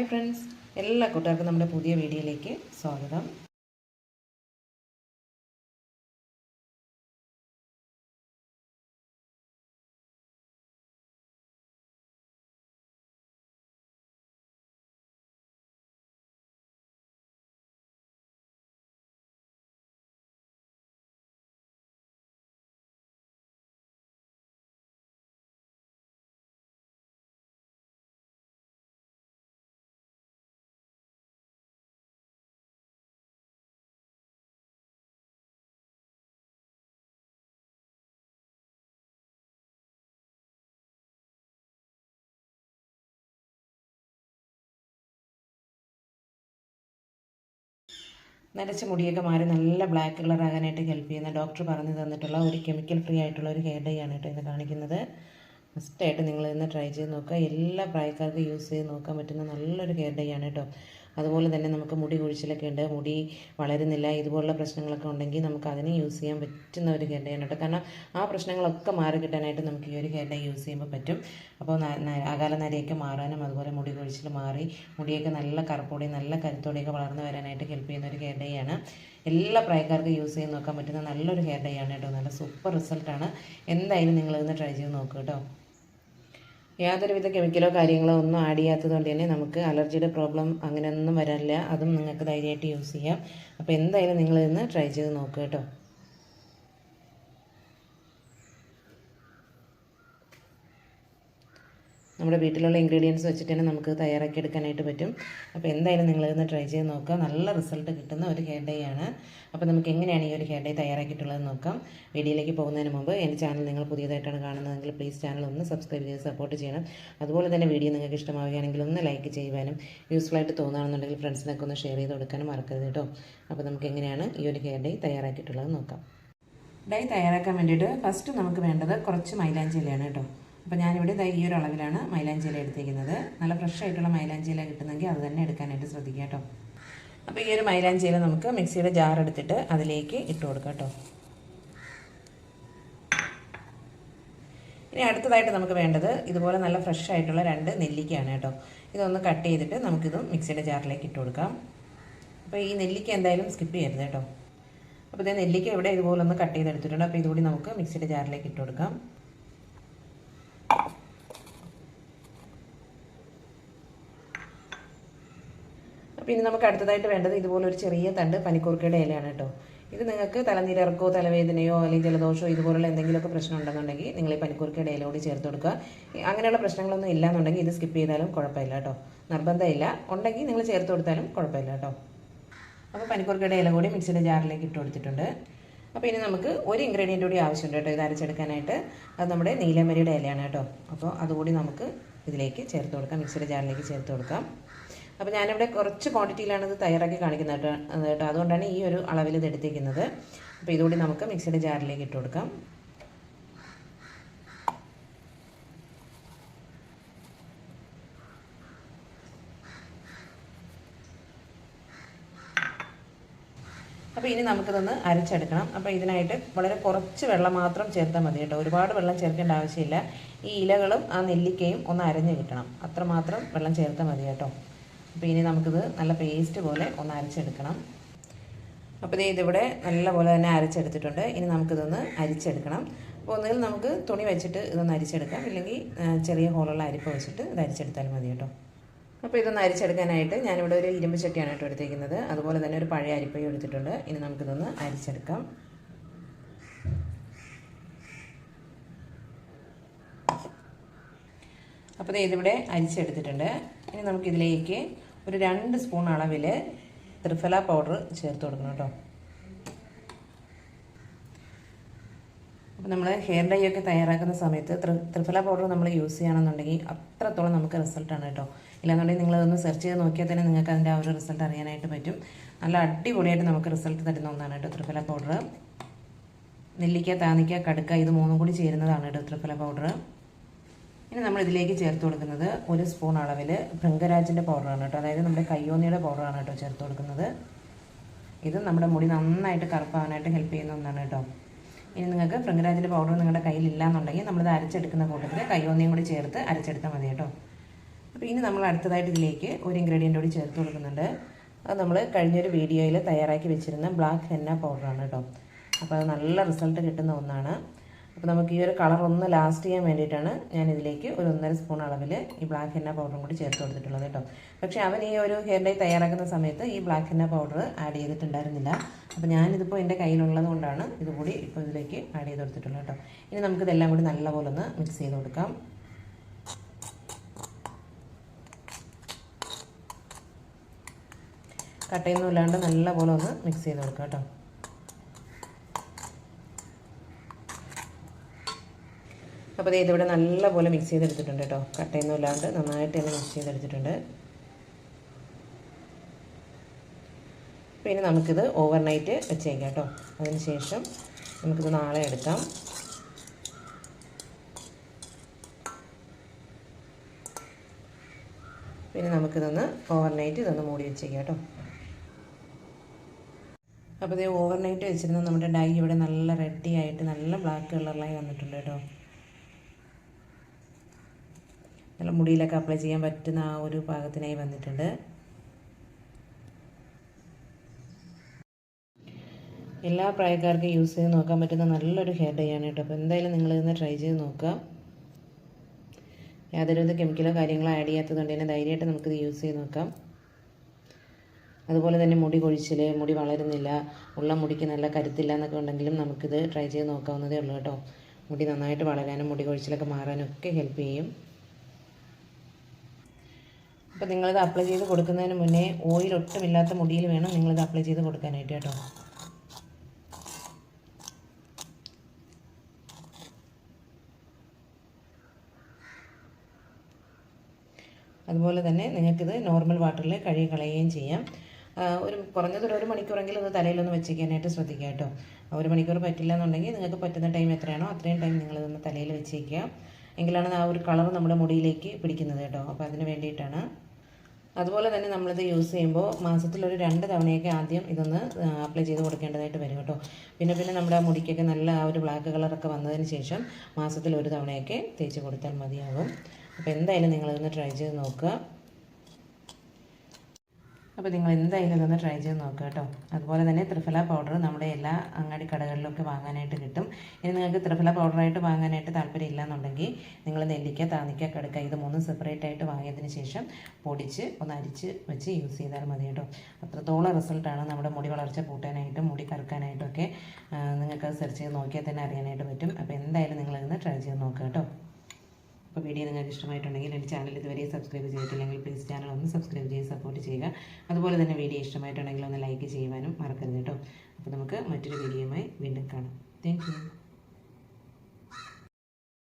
Hi friends എല്ലാ കൂട്ടുകാർക്കും നമ്മുടെ പുതിയ വീഡിയോയിലേക്ക് സ്വാഗതം. നരച്ച മുടിയൊക്കെ മാറി നല്ല ബ്ലാക്ക് കളർ ആകാനായിട്ട് ഹെൽപ്പ് ചെയ്യുന്ന ഡോക്ടർ പറഞ്ഞു തന്നിട്ടുള്ള ഒരു കെമിക്കൽ ഫ്രീ ആയിട്ടുള്ള ഒരു ഹെയർ ഡൈ ആണ് കേട്ടോ ഇന്ന് കാണിക്കുന്നത്. മസ്റ്റായിട്ട് നിങ്ങൾ ഇന്ന് ട്രൈ ചെയ്ത് നോക്കുക. എല്ലാ പ്രായക്കാർക്കും യൂസ് ചെയ്ത് നോക്കാൻ പറ്റുന്ന നല്ലൊരു ഹെയർ ഡൈ ആണ് കേട്ടോ. അതുപോലെ തന്നെ നമുക്ക് മുടി കുഴിച്ചിലൊക്കെ ഉണ്ട്. മുടി വളരുന്നില്ല ഇതുപോലുള്ള പ്രശ്നങ്ങളൊക്കെ ഉണ്ടെങ്കിൽ നമുക്ക് അതിന് യൂസ് ചെയ്യാൻ പറ്റുന്ന ഒരു ഹെയർ ഡൈ ആണ് കേട്ടോ കാരണം ആ പ്രശ്നങ്ങളൊക്കെ മാറി കിട്ടാനായിട്ട് നമുക്ക് ഈ ഒരു ഹെയർ ഡൈ യൂസ് ചെയ്യുമ്പോൾ പറ്റും. അപ്പോൾ അകാല നരയൊക്കെ മാറാനും അതുപോലെ മുടി കൊഴിച്ചിൽ മാറി മുടിയൊക്കെ നല്ല കറുപ്പോടെ നല്ല കരുത്തോടെയൊക്കെ വളർന്നു വരാനായിട്ട് ഹെൽപ്പ് ചെയ്യുന്ന ഒരു ഹെയർ ഡൈ ആണ്. എല്ലാ പ്രായക്കാർക്കും യൂസ് ചെയ്ത് നോക്കാൻ പറ്റുന്ന നല്ലൊരു ഹെയർ ഡേ ആണ് കേട്ടോ നല്ല സൂപ്പർ റിസൾട്ടാണ് എന്തായാലും നിങ്ങളിതൊന്ന് ട്രൈ ചെയ്ത് നോക്കുക കേട്ടോ യാതൊരുവിധ കെമിക്കലോ കാര്യങ്ങളോ ഒന്നും ആഡ് ചെയ്യാത്തത് കൊണ്ട് തന്നെ നമുക്ക് അലർജിയുടെ പ്രോബ്ലം അങ്ങനെയൊന്നും വരാനില്ല. അതും നിങ്ങൾക്ക് ധൈര്യമായിട്ട് യൂസ് ചെയ്യാം. അപ്പോൾ എന്തായാലും നിങ്ങൾ ഇന്ന് ട്രൈ ചെയ്ത് നോക്കുക കേട്ടോ. നമ്മുടെ വീട്ടിലുള്ള ഇൻഗ്രീഡിയൻസ് വെച്ചിട്ട് തന്നെ നമുക്ക് തയ്യാറാക്കി എടുക്കാനായിട്ട് പറ്റും. അപ്പോൾ എന്തായാലും നിങ്ങൾ ഇന്ന് ട്രൈ ചെയ്ത് നോക്കുക. നല്ല റിസൾട്ട് കിട്ടുന്ന ഒരു ഹെയർ ഡേ ആണ്. അപ്പോൾ നമുക്ക് എങ്ങനെയാണ് ഈ ഒരു ഹെയർ ഡേ തയ്യാറാക്കിയിട്ടുള്ളത് നോക്കാം. വീഡിയോയിലേക്ക് പോകുന്നതിന് മുമ്പ് എന്റെ ചാനൽ നിങ്ങൾ പുതിയതായിട്ടാണ് കാണുന്നതെങ്കിൽ പ്ലീസ് ചാനൽ ഒന്ന് സബ്സ്ക്രൈബ് ചെയ്ത് സപ്പോർട്ട് ചെയ്യണം. അതുപോലെ തന്നെ വീഡിയോ നിങ്ങൾക്ക് ഇഷ്ടമാവുകയാണെങ്കിൽ ഒന്ന് ലൈക്ക് ചെയ്യുവാനും യൂസ്ഫുൾ ആയിട്ട് തോന്നുകയാണെന്നുണ്ടെങ്കിൽ ഫ്രണ്ട്സിനൊക്കെ ഒന്ന് ഷെയർ ചെയ്ത് കൊടുക്കാനും മറക്കരുത് കേട്ടോ. അപ്പോൾ നമുക്ക് എങ്ങനെയാണ് ഈ ഒരു ഹെയർ ഡേ തയ്യാറാക്കിയിട്ടുള്ളത് നോക്കാം. ഡൈ തയ്യാറാക്കാൻ വേണ്ടിയിട്ട് ഫസ്റ്റ് നമുക്ക് വേണ്ടത് കുറച്ച് മൈലാഞ്ചി ഇലയാണ് കേട്ടോ. അപ്പോൾ ഞാനിവിടെ ദാ ഈ ഒരു അളവിലാണ് മൈലാഞ്ചി ഇല എടുത്തിരിക്കുന്നത് നല്ല ഫ്രഷ് ആയിട്ടുള്ള മൈലാഞ്ചി ഇല കിട്ടുന്നെങ്കിൽ അത് തന്നെ എടുക്കാനായിട്ട് ശ്രദ്ധിക്കുക കേട്ടോ. അപ്പോൾ ഈ ഒരു മൈലാഞ്ചി ഇല നമുക്ക് മിക്സിയുടെ ജാർ എടുത്തിട്ട് അതിലേക്ക് ഇട്ട് കൊടുക്കാം കേട്ടോ. ഇനി അടുത്തതായിട്ട് നമുക്ക് വേണ്ടത് ഇതുപോലെ നല്ല ഫ്രഷ് ആയിട്ടുള്ള രണ്ട് നെല്ലിക്കയാണ് കേട്ടോ. ഇതൊന്ന് കട്ട് ചെയ്തിട്ട് നമുക്കിതും മിക്സിയുടെ ജാറിലേക്ക് ഇട്ട് കൊടുക്കാം. അപ്പോൾ ഈ നെല്ലിക്ക എന്തായാലും സ്കിപ്പ് ചെയ്യരുത് കേട്ടോ. അപ്പോൾ ഇതേ നെല്ലിക്ക ഇവിടെ ഇതുപോലെ ഒന്ന് കട്ട് ചെയ്തെടുത്തിട്ടുണ്ട്. അപ്പോൾ ഇതുകൂടി നമുക്ക് മിക്സിയുടെ ജാറിലേക്ക് ഇട്ട് കൊടുക്കാം. ഇനി നമുക്ക് അടുത്തതായിട്ട് വേണ്ടത് ഇതുപോലെ ഒരു ചെറിയ തണ്ട് പനിക്കൂർക്കയുടെ ഇലയാണ് കേട്ടോ. ഇത് നിങ്ങൾക്ക് തലനീരിറക്കോ തലവേദനയോ അല്ലെങ്കിൽ ജലദോഷമോ ഇതുപോലുള്ള എന്തെങ്കിലുമൊക്കെ പ്രശ്നം ഉണ്ടെന്നുണ്ടെങ്കിൽ നിങ്ങൾ ഈ പനിക്കൂർക്കയുടെ ഇല കൂടി ചേർത്ത് കൊടുക്കുക. അങ്ങനെയുള്ള പ്രശ്നങ്ങളൊന്നും ഇല്ലാന്നുണ്ടെങ്കിൽ ഇത് സ്കിപ്പ് ചെയ്താലും കുഴപ്പമില്ല കേട്ടോ. നിർബന്ധമില്ല. ഉണ്ടെങ്കിൽ നിങ്ങൾ ചേർത്ത് കൊടുത്താലും കുഴപ്പമില്ല കേട്ടോ. അപ്പോൾ പനിക്കൂർക്കയുടെ ഇല കൂടി മിക്സിയുടെ ജാറിലേക്ക് ഇട്ട് കൊടുത്തിട്ടുണ്ട്. അപ്പോൾ ഇനി നമുക്ക് ഒരു ഇൻഗ്രീഡിയന്റ് കൂടി ആവശ്യമുണ്ട് കേട്ടോ. ഇത് അരച്ചെടുക്കാനായിട്ട്. അത് നമ്മുടെ നീലമരിയുടെ ഇലയാണ് കേട്ടോ. അപ്പോൾ അതുകൂടി നമുക്ക് ഇതിലേക്ക് ചേർത്ത് കൊടുക്കാം. മിക്സിയുടെ ജാറിലേക്ക് ചേർത്ത് കൊടുക്കാം. അപ്പോൾ ഞാനിവിടെ കുറച്ച് ക്വാണ്ടിറ്റിയിലാണ് ഇത് തയ്യാറാക്കി കാണിക്കുന്നത് കേട്ടോ അതുകൊണ്ടാണ് ഈ ഒരു അളവിൽ ഇത് എടുത്തിരിക്കുന്നത്. അപ്പോൾ ഇതുകൂടി നമുക്ക് മിക്സിയുടെ ജാറിലേക്ക് ഇട്ട് കൊടുക്കാം. അപ്പോൾ ഇനി നമുക്കിതൊന്ന് അരച്ചെടുക്കണം. അപ്പോൾ ഇതിനായിട്ട് വളരെ കുറച്ച് വെള്ളം മാത്രം ചേർത്താൽ മതി കേട്ടോ. ഒരുപാട് വെള്ളം ചേർക്കേണ്ട ആവശ്യമില്ല. ഈ ഇലകളും ആ നെല്ലിക്കയും ഒന്ന് അരഞ്ഞ് കിട്ടണം. അത്രമാത്രം വെള്ളം ചേർത്താൽ മതി കേട്ടോ. അപ്പോൾ ഇനി നമുക്കിത് നല്ല പേസ്റ്റ് പോലെ ഒന്ന് അരച്ചെടുക്കണം. അപ്പോൾ ഇത് ഇതിവിടെ നല്ലപോലെ തന്നെ അരച്ചെടുത്തിട്ടുണ്ട്. ഇനി നമുക്കിതൊന്ന് അരിച്ചെടുക്കണം. അപ്പോൾ ഒന്നുകിൽ നമുക്ക് തുണി വെച്ചിട്ട് ഇതൊന്ന് അരിച്ചെടുക്കാം. ഇല്ലെങ്കിൽ ചെറിയ ഹോളുള്ള അരിപ്പ് വെച്ചിട്ട് ഇത് അരിച്ചെടുത്താലും മതി കേട്ടോ. അപ്പോൾ ഇതൊന്ന് അരിച്ചെടുക്കാനായിട്ട് ഞാനിവിടെ ഒരു ഇരുമ്പ് ചട്ടിയാണ് കേട്ടോ എടുത്തേക്കുന്നത്. അതുപോലെ തന്നെ ഒരു പഴയ അരിപ്പയും എടുത്തിട്ടുണ്ട്. ഇനി നമുക്കിതൊന്ന് അരിച്ചെടുക്കാം. അപ്പോൾ ഇത് ഇതിവിടെ അരിച്ചെടുത്തിട്ടുണ്ട്. ഇനി നമുക്കിതിലേക്ക് ഒരു രണ്ട് സ്പൂൺ അളവിൽ ത്രിഫല പൗഡർ ചേർത്ത് കൊടുക്കണം കേട്ടോ. അപ്പോൾ നമ്മൾ ഹെയർ ഡൈ ഒക്കെ തയ്യാറാക്കുന്ന സമയത്ത് ത്രിഫല പൗഡർ നമ്മൾ യൂസ് ചെയ്യണമെന്നുണ്ടെങ്കിൽ അത്രത്തോളം നമുക്ക് റിസൾട്ടാണ് കേട്ടോ. ഇല്ലാന്നുണ്ടെങ്കിൽ നിങ്ങളതൊന്ന് സെർച്ച് ചെയ്ത് നോക്കിയാൽ തന്നെ നിങ്ങൾക്ക് അതിന്റെ ആ ഒരു റിസൾട്ട് അറിയാനായിട്ട് പറ്റും. നല്ല അടിപൊളിയായിട്ട് നമുക്ക് റിസൾട്ട് തരുന്ന ഒന്നാണ് കേട്ടോ ത്രിഫല പൗഡർ. നെല്ലിക്ക താനിക്ക കടുക്ക ഇത് മൂന്നും കൂടി ചേരുന്നതാണ് കേട്ടോ ത്രിഫല പൗഡർ. ഇനി നമ്മൾ ഇതിലേക്ക് ചേർത്ത് കൊടുക്കുന്നത് ഒരു സ്പൂൺ അളവിൽ ഭൃംഗരാജിന്റെ പൗഡറാണ് കേട്ടോ. അതായത് നമ്മുടെ കയ്യോന്നിയുടെ പൗഡറാണ് കേട്ടോ ചേർത്ത് കൊടുക്കുന്നത്. ഇത് നമ്മുടെ മുടി നന്നായിട്ട് കറുപ്പാകാനായിട്ട് ഹെൽപ്പ് ചെയ്യുന്ന ഒന്നാണ് കേട്ടോ. ഇനി നിങ്ങൾക്ക് ഭൃംഗരാജിന്റെ പൗഡർ നിങ്ങളുടെ കയ്യിലില്ല എന്നുണ്ടെങ്കിൽ നമ്മളിത് അരച്ചെടുക്കുന്ന കൂട്ടത്തിൽ കയ്യോന്നിയും കൂടി ചേർത്ത് അരച്ചെടുത്താൽ മതി കേട്ടോ. അപ്പോൾ ഇനി നമ്മൾ അടുത്തതായിട്ട് ഇതിലേക്ക് ഒരു ഇൻഗ്രീഡിയന്റ് കൂടി ചേർത്ത് കൊടുക്കുന്നുണ്ട്. അത് നമ്മൾ കഴിഞ്ഞൊരു വീഡിയോയിൽ തയ്യാറാക്കി വെച്ചിരുന്ന ബ്ലാക്ക് ഹെന്ന പൗഡറാണ് കേട്ടോ. അപ്പോൾ അത് നല്ല റിസൾട്ട് കിട്ടുന്ന ഒന്നാണ്. അപ്പോൾ നമുക്ക് ഈ ഒരു കളർ ഒന്ന് ലാസ്റ്റ് ചെയ്യാൻ വേണ്ടിയിട്ടാണ് ഞാൻ ഇതിലേക്ക് ഒരു ഒന്നര സ്പൂൺ അളവിൽ ഈ ബ്ലാക്ക് ഹെന്ന പൗഡറും കൂടി ചേർത്ത് കൊടുത്തിട്ടുള്ളത് കേട്ടോ. പക്ഷേ അവൻ ഈ ഒരു ഹെയർ ഡൈ തയ്യാറാക്കുന്ന സമയത്ത് ഈ ബ്ലാക്ക് ഹെന്ന പൗഡർ ആഡ് ചെയ്തിട്ടുണ്ടായിരുന്നില്ല. അപ്പോൾ ഞാനിതിപ്പോൾ എന്റെ കയ്യിലുള്ളത് കൊണ്ടാണ് ഇതുകൂടി ഇപ്പോൾ ഇതിലേക്ക് ആഡ് ചെയ്ത് കൊടുത്തിട്ടുള്ളത് കേട്ടോ. ഇനി നമുക്കിതെല്ലാം കൂടി നല്ലപോലെ ഒന്ന് മിക്സ് ചെയ്ത് കൊടുക്കാം. കട്ടയൊന്നും ഇല്ലാണ്ട് നല്ലപോലെ ഒന്ന് മിക്സ് ചെയ്ത് കൊടുക്കാം കേട്ടോ. അപ്പോൾ ഇത് ഇതിവിടെ നല്ലപോലെ മിക്സ് ചെയ്തെടുത്തിട്ടുണ്ട് കേട്ടോ. കട്ടയൊന്നും ഇല്ലാണ്ട് നന്നായിട്ട് തന്നെ മിക്സ് ചെയ്തെടുത്തിട്ടുണ്ട്. പിന്നെ നമുക്കിത് ഓവർനൈറ്റ് വെച്ചേക്കാം കേട്ടോ. അതിന് ശേഷം നമുക്കിത് നാളെ എടുക്കാം. പിന്നെ നമുക്കിതൊന്ന് ഓവർനൈറ്റ് ഇതൊന്ന് മൂടി വെച്ചേക്കാം കേട്ടോ. അപ്പോൾ ഇത് ഓവർനൈറ്റ് വെച്ചിരുന്ന നമ്മുടെ ഡൈ ഇവിടെ നല്ല റെഡി ആയിട്ട് നല്ല ബ്ലാക്ക് കളറിലായി വന്നിട്ടുണ്ട് കേട്ടോ. നല്ല മുടിയിലൊക്കെ അപ്ലൈ ചെയ്യാൻ പറ്റുന്ന ആ ഒരു പാകത്തിനായി വന്നിട്ടുണ്ട്. എല്ലാ പ്രായക്കാർക്കും യൂസ് ചെയ്ത് നോക്കാൻ പറ്റുന്ന നല്ലൊരു ഹെയർ ഡൈ ആണ് കേട്ടോ. അപ്പോൾ എന്തായാലും നിങ്ങൾ ഇന്ന് ട്രൈ ചെയ്ത് നോക്കുക. യാതൊരുവിധ കെമിക്കലോ കാര്യങ്ങളോ ആഡ് ചെയ്യാത്തതുകൊണ്ട് തന്നെ ധൈര്യമായിട്ട് നമുക്കിത് യൂസ് ചെയ്ത് നോക്കാം. അതുപോലെ തന്നെ മുടി കൊഴിച്ചിൽ മുടി വളരുന്നില്ല ഉള്ള മുടിക്ക് നല്ല കരുത്തില്ല എന്നൊക്കെ ഉണ്ടെങ്കിലും നമുക്കിത് ട്രൈ ചെയ്ത് നോക്കാവുന്നതേ ഉള്ളൂ കേട്ടോ. മുടി നന്നായിട്ട് വളരാനും മുടി കൊഴിച്ചിലൊക്കെ മാറാനും ഒക്കെ ഹെൽപ്പ് ചെയ്യും. അപ്പോൾ നിങ്ങളിത് അപ്ലൈ ചെയ്ത് കൊടുക്കുന്നതിന് മുന്നേ ഓയിൽ ഒട്ടുമില്ലാത്ത മുടിയിൽ വേണം നിങ്ങളിത് അപ്ലൈ ചെയ്ത് കൊടുക്കാനായിട്ട് കേട്ടോ. അതുപോലെ തന്നെ നിങ്ങൾക്കിത് നോർമൽ വാട്ടറിൽ കഴുകി കളയുകയും ചെയ്യാം ഒരു കുറഞ്ഞതൊരു ഒരു മണിക്കൂറെങ്കിലും ഇത് തലയിലൊന്ന് വെച്ചേക്കാനായിട്ട് ശ്രദ്ധിക്കുക കേട്ടോ. ഒരു മണിക്കൂർ പറ്റില്ല എന്നുണ്ടെങ്കിൽ നിങ്ങൾക്ക് പറ്റുന്ന ടൈം എത്രയാണോ അത്രയും ടൈം നിങ്ങളിതൊന്ന് തലയിൽ വെച്ചേക്കുക. എങ്കിലാണ് ആ ഒരു കളർ നമ്മുടെ മുടിയിലേക്ക് പിടിക്കുന്നത് കേട്ടോ. അപ്പോൾ അതിന് വേണ്ടിയിട്ടാണ് അതുപോലെ തന്നെ നമ്മളിത് യൂസ് ചെയ്യുമ്പോൾ മാസത്തിലൊരു രണ്ട് തവണയൊക്കെ ആദ്യം ഇതൊന്ന് അപ്ലൈ ചെയ്ത് കൊടുക്കേണ്ടതായിട്ട് വരും കേട്ടോ. പിന്നെ പിന്നെ നമ്മുടെ മുടിക്കൊക്കെ നല്ല ആ ഒരു ബ്ലാക്ക് കളറൊക്കെ വന്നതിന് ശേഷം മാസത്തിൽ ഒരു തവണയൊക്കെ തേച്ച് കൊടുത്താൽ മതിയാകും അപ്പോൾ എന്തായാലും നിങ്ങളിതൊന്ന് ട്രൈ ചെയ്ത് നോക്കുക. അപ്പോൾ നിങ്ങൾ എന്തായാലും ഇതൊന്ന് ട്രൈ ചെയ്ത് നോക്കുക കേട്ടോ. അതുപോലെ തന്നെ ത്രിഫല പൗഡർ നമ്മുടെ എല്ലാ അങ്ങാടി കടകളിലൊക്കെ വാങ്ങാനായിട്ട് കിട്ടും. ഇനി നിങ്ങൾക്ക് ത്രിഫല പൗഡറായിട്ട് വാങ്ങാനായിട്ട് താല്പര്യം ഇല്ലയെന്നുണ്ടെങ്കിൽ നിങ്ങൾ നെല്ലിക്ക താന്നിക്ക കടുക്ക ഇത് മൂന്നും സെപ്പറേറ്റ് ആയിട്ട് വാങ്ങിയതിന് ശേഷം പൊടിച്ച് ഒന്ന് അരിച്ച് വെച്ച് യൂസ് ചെയ്താൽ മതി കേട്ടോ. അത്രത്തോളം റിസൾട്ടാണ് നമ്മുടെ മുടി വളർച്ച കൂട്ടാനായിട്ടും മുടി കറുക്കാനായിട്ടും ഒക്കെ നിങ്ങൾക്ക് സെർച്ച് ചെയ്ത് നോക്കിയാൽ തന്നെ അറിയാനായിട്ട് പറ്റും. അപ്പോൾ എന്തായാലും നിങ്ങളിതൊന്ന് ട്രൈ ചെയ്ത് നോക്കുക കേട്ടോ. അപ്പോൾ വീഡിയോ നിങ്ങൾക്ക് ഇഷ്ടമായിട്ടുണ്ടെങ്കിൽ എന്റെ ചാനൽ ഇതുവരെ സബ്സ്ക്രൈബ് ചെയ്തിട്ടില്ലെങ്കിൽ പ്ലീസ് ചാനൽ ഒന്ന് സബ്സ്ക്രൈബ് ചെയ്ത് സപ്പോർട്ട് ചെയ്യുക. അതുപോലെ തന്നെ വീഡിയോ ഇഷ്ടമായിട്ടുണ്ടെങ്കിൽ ഒന്ന് ലൈക്ക് ചെയ്യുവാനും മറക്കരുത് കേട്ടോ. അപ്പോൾ നമുക്ക് മറ്റൊരു വീഡിയോയുമായി വീണ്ടും കാണാം. താങ്ക്